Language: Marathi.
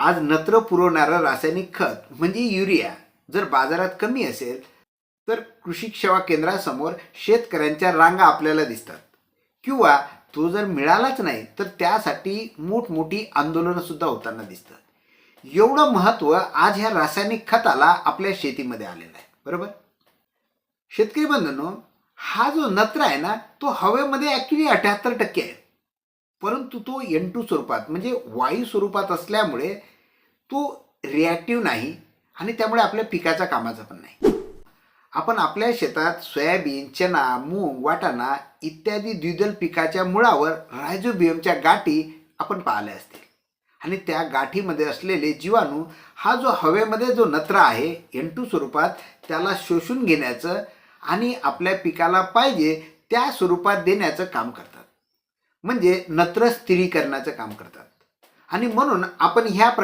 आज नत्र पुरवणारं रासायनिक खत म्हणजे युरिया जर बाजारात कमी असेल तर कृषी सेवा केंद्रासमोर शेतकऱ्यांच्या रांगा आपल्याला दिसतात. किंवा तो जर मिळालाच नाही तर त्यासाठी मोठमोठी आंदोलनंसुद्धा होताना दिसतात. एवढं महत्त्व आज ह्या रासायनिक खताला आपल्या शेतीमध्ये आलेलं आहे. बरोबर? शेतकरी बंधनो हा जो नत्र आहे ना तो हवेमध्ये ॲक्च्युली अठ्याहत्तर टक्के आहे. परंतु तो एन टू स्वरूपात म्हणजे वायू स्वरूपात असल्यामुळे तो रिॲक्टिव्ह नाही आणि त्यामुळे आपल्या पिकाच्या कामाचा पण नाही. आपण आपल्या शेतात सोयाबीन चना मूग वाटाणा इत्यादी द्विदल पिकाच्या मुळावर रायझोबियमच्या गाठी आपण पाहिल्या असतील. आणि त्या गाठीमध्ये असलेले जीवाणू हा जो हवेमध्ये जो नत्र आहे एन टू स्वरूपात त्याला शोषून घेण्याचं आणि आपल्या पिकाला पाहिजे त्या स्वरूपात देण्याचं काम करतात. म्हणजे नत्र स्थिरीकरणाचं काम करतात. आणि म्हणून आपण ह्या प्र